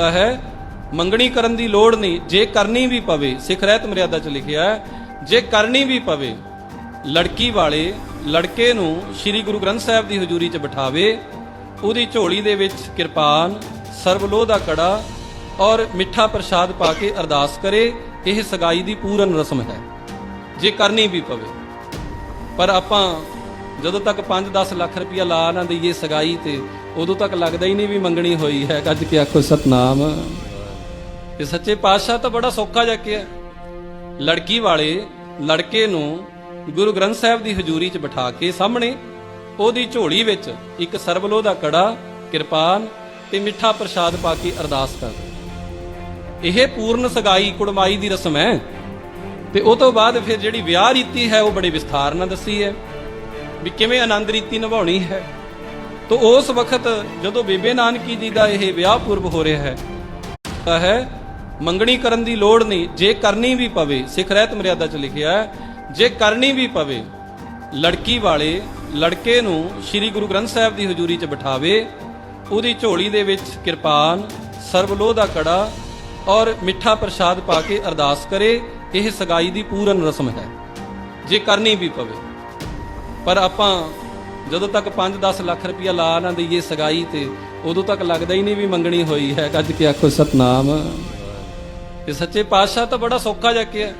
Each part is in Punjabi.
ਹੈ, ਮੰਗਣੀ ਕਰਨ ਦੀ ਲੋੜ ਨਹੀਂ, ਜੇ ਕਰਨੀ ਵੀ ਪਵੇ, ਸਿੱਖ ਰਹਿਤ ਮਰਿਆਦਾ ਚ ਲਿਖਿਆ ਜੇ ਕਰਨੀ ਵੀ ਪਵੇ, ਲੜਕੀ ਵਾਲੇ ਲੜਕੇ ਨੂੰ ਸ੍ਰੀ ਗੁਰੂ ਗ੍ਰੰਥ ਸਾਹਿਬ ਦੀ ਹਜ਼ੂਰੀ 'ਚ ਬਿਠਾਵੇ, ਉਹਦੀ ਝੋਲੀ ਦੇ ਵਿੱਚ ਕਿਰਪਾਨ ਸਰਬਲੋਹ ਦਾ ਕੜਾ ਔਰ ਮਿੱਠਾ ਪ੍ਰਸ਼ਾਦ ਪਾ ਕੇ ਅਰਦਾਸ ਕਰੇ, ਇਹ ਸਗਾਈ ਦੀ ਪੂਰਨ ਰਸਮ ਹੈ, ਜੇ ਕਰਨੀ ਵੀ ਪਵੇ। ਪਰ ਆਪਾਂ ਜਦੋਂ ਤੱਕ 5-10 ਲੱਖ ਰੁਪਇਆ ਲਾ ਨਾ ਦਈਏ ਸਗਾਈ ਤੇ ਉਦੋਂ ਤੱਕ ਲੱਗਦਾ ਹੀ ਨਹੀਂ ਵੀ ਮੰਗਣੀ ਹੋਈ ਹੈ। ਗੱਜ ਕੇ ਆਖੋ, ਸਤਨਾਮ। ਇਹ ਸੱਚੇ ਪਾਤਸ਼ਾਹ ਤਾਂ ਬੜਾ ਸੌਖਾ ਜਾ ਕੇ ਲੜਕੀ ਵਾਲੇ ਲੜਕੇ ਨੂੰ ਗੁਰੂ ਗ੍ਰੰਥ ਸਾਹਿਬ ਦੀ ਹਜ਼ੂਰੀ 'ਚ ਬਿਠਾ ਕੇ ਸਾਹਮਣੇ, ਉਹਦੀ ਝੋਲੀ ਵਿੱਚ ਇੱਕ ਸਰਬਲੋ ਦਾ ਕੜਾ, ਕਿਰਪਾਨ ਤੇ ਮਿੱਠਾ ਪ੍ਰਸ਼ਾਦ ਪਾ ਕੇ ਅਰਦਾਸ ਕਰਦੇ ਇਹ ਪੂਰਨ ਸਗਾਈ ਕੁੜਮਾਈ ਦੀ ਰਸਮ ਹੈ। ਤੇ ਉਹ ਤੋਂ ਬਾਅਦ ਫਿਰ ਜਿਹੜੀ ਵਿਆਹ ਰੀਤੀ ਹੈ, ਉਹ ਬੜੇ ਵਿਸਥਾਰ ਨਾਲ ਦੱਸੀ ਹੈ। ਵੀ ਕਿਵੇਂ ਆਨੰਦ ਰੀਤੀ ਨਿਭਾਉਣੀ ਹੈ। ਤੋ ਉਸ ਵਕਤ ਜਦੋਂ ਬੇਬੇ ਨਾਨਕੀ ਜੀ ਦਾ ਇਹ ਵਿਆਹ ਪੁਰਬ ਹੋ ਰਿਹਾ ਹੈ, ਤਾਂ ਹੈ, ਮੰਗਣੀ ਕਰਨ ਦੀ ਲੋੜ ਨਹੀਂ, ਜੇ ਕਰਨੀ ਵੀ ਪਵੇ, ਸਿੱਖ ਰਹਿਤ ਮਰਿਆਦਾ ਚ ਲਿਖਿਆ ਹੈ, ਜੇ ਕਰਨੀ ਵੀ ਪਵੇ, ਲੜਕੀ ਵਾਲੇ ਲੜਕੇ ਨੂੰ ਸ੍ਰੀ ਗੁਰੂ ਗ੍ਰੰਥ ਸਾਹਿਬ ਦੀ ਹਜ਼ੂਰੀ 'ਚ ਬਿਠਾਵੇ, ਉਹਦੀ ਝੋਲੀ ਦੇ ਵਿੱਚ ਕਿਰਪਾਨ ਸਰਬਲੋਹ ਦਾ ਕੜਾ ਔਰ ਮਿੱਠਾ ਪ੍ਰਸ਼ਾਦ ਪਾ ਕੇ ਅਰਦਾਸ ਕਰੇ, ਇਹ ਸਗਾਈ ਦੀ ਪੂਰਨ ਰਸਮ ਹੈ, ਜੇ ਕਰਨੀ ਵੀ ਪਵੇ। ਪਰ ਆਪਾਂ ਜਦੋਂ ਤੱਕ 5-10 ਲੱਖ ਰੁਪਇਆ ਲਾ ਨਾ ਦਈਏ ਸਗਾਈ ਤੇ, ਉਦੋਂ ਤੱਕ ਲੱਗਦਾ ਹੀ ਨਹੀਂ ਵੀ ਮੰਗਣੀ ਹੋਈ ਹੈ। ਗੱਜ ਕੇ ਆਖੋ, ਸਤਨਾਮ। ਇਹ ਸੱਚੇ ਪਾਤਸ਼ਾਹ ਤਾਂ ਬੜਾ ਸੌਖਾ ਜਾ ਕੇ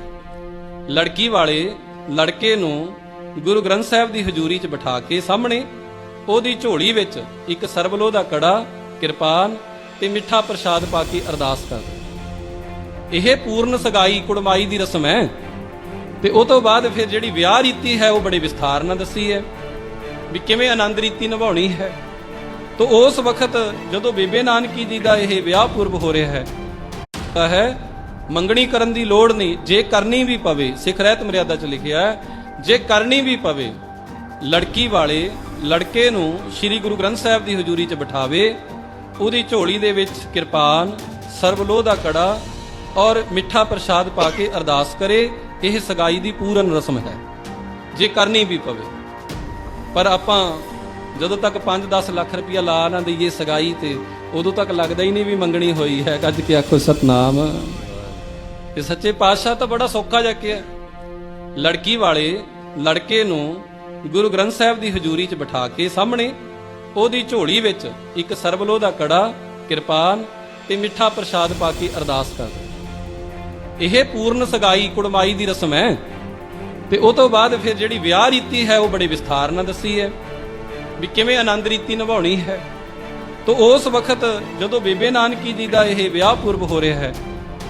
ਲੜਕੀ ਵਾਲੇ ਲੜਕੇ ਨੂੰ ਗੁਰੂ ਗ੍ਰੰਥ ਸਾਹਿਬ ਦੀ ਹਜ਼ੂਰੀ 'ਚ ਬਿਠਾ ਕੇ ਸਾਹਮਣੇ, ਉਹਦੀ ਝੋਲੀ ਵਿੱਚ ਇੱਕ ਸਰਬਲੋ ਦਾ ਕੜਾ, ਕਿਰਪਾਨ ਤੇ ਮਿੱਠਾ ਪ੍ਰਸ਼ਾਦ ਪਾ ਕੇ ਅਰਦਾਸ ਕਰਦੇ ਇਹ ਪੂਰਨ ਸਗਾਈ ਕੁੜਮਾਈ ਦੀ ਰਸਮ ਹੈ। ਤੇ ਉਹ ਤੋਂ ਬਾਅਦ ਫਿਰ ਜਿਹੜੀ ਵਿਆਹ ਰੀਤੀ ਹੈ, ਉਹ ਬੜੇ ਵਿਸਥਾਰ ਨਾਲ ਦੱਸੀ ਹੈ। ਵੀ ਕਿਵੇਂ ਆਨੰਦ ਰੀਤੀ ਨਿਭਾਉਣੀ ਹੈ। ਤੋ ਉਸ ਵਕਤ ਜਦੋਂ ਬੇਬੇ ਨਾਨਕੀ ਜੀ ਦਾ ਇਹ ਵਿਆਹ ਪੁਰਬ ਹੋ ਰਿਹਾ ਹੈ, ਤਾਂ ਹੈ, ਮੰਗਣੀ ਕਰਨ ਦੀ ਲੋੜ ਨਹੀਂ, ਜੇ ਕਰਨੀ ਵੀ ਪਵੇ, ਸਿੱਖ ਰਹਿਤ ਮਰਿਆਦਾ ਚ ਲਿਖਿਆ ਜੇ ਕਰਨੀ ਵੀ ਪਵੇ, ਲੜਕੀ ਵਾਲੇ ਲੜਕੇ ਨੂੰ ਸ੍ਰੀ ਗੁਰੂ ਗ੍ਰੰਥ ਸਾਹਿਬ ਦੀ ਹਜ਼ੂਰੀ 'ਚ ਬਿਠਾਵੇ, ਉਹਦੀ ਝੋਲੀ ਦੇ ਵਿੱਚ ਕਿਰਪਾਨ ਸਰਬਲੋਹ ਦਾ ਕੜਾ ਔਰ ਮਿੱਠਾ ਪ੍ਰਸ਼ਾਦ ਪਾ ਕੇ ਅਰਦਾਸ ਕਰੇ, ਇਹ ਸਗਾਈ ਦੀ ਪੂਰਨ ਰਸਮ ਹੈ। ਜੇ ਕਰਨੀ ਵੀ ਪਵੇ ਪਰ ਆਪਾਂ ਜਦੋਂ ਤੱਕ 5-10 ਲੱਖ ਰੁਪਇਆ ਲਾ ਨਾ ਦਈਏ ਸਗਾਈ ਤੇ, ਉਦੋਂ ਤੱਕ ਲੱਗਦਾ ਹੀ ਨਹੀਂ ਵੀ ਮੰਗਣੀ ਹੋਈ ਹੈ। ਗੱਜ ਕੇ ਆਖੋ ਸਤਨਾਮ। ਇਹ ਸੱਚੇ ਪਾਤਸ਼ਾਹ ਤਾਂ ਬੜਾ ਸੌਖਾ ਜਾ ਕੇ ਲੜਕੀ ਵਾਲੇ ਲੜਕੇ ਨੂੰ ਗੁਰੂ ਗ੍ਰੰਥ ਸਾਹਿਬ ਦੀ ਹਜ਼ੂਰੀ 'ਚ ਬਿਠਾ ਕੇ ਸਾਹਮਣੇ ਉਹਦੀ ਝੋਲੀ ਵਿੱਚ ਇੱਕ ਸਰਬਲੋ ਦਾ ਕੜਾ, ਕਿਰਪਾਨ ਤੇ ਮਿੱਠਾ ਪ੍ਰਸ਼ਾਦ ਪਾ ਕੇ ਅਰਦਾਸ ਕਰ। ਇਹ ਪੂਰਨ ਸਗਾਈ ਕੁੜਮਾਈ ਦੀ ਰਸਮ ਹੈ। ਤੇ ਉਹ ਤੋਂ ਬਾਅਦ ਫਿਰ ਜਿਹੜੀ ਵਿਆਹ ਰੀਤੀ ਹੈ, ਉਹ ਬੜੇ ਵਿਸਥਾਰ ਨਾਲ ਦੱਸੀ ਹੈ ਵੀ ਕਿਵੇਂ ਆਨੰਦ ਰੀਤੀ ਨਿਭਾਉਣੀ ਹੈ। ਤੋ ਉਸ ਵਕਤ ਜਦੋਂ ਬੇਬੇ ਨਾਨਕੀ ਜੀ ਦਾ ਇਹ ਵਿਆਹ ਪੁਰਬ ਹੋ ਰਿਹਾ ਹੈ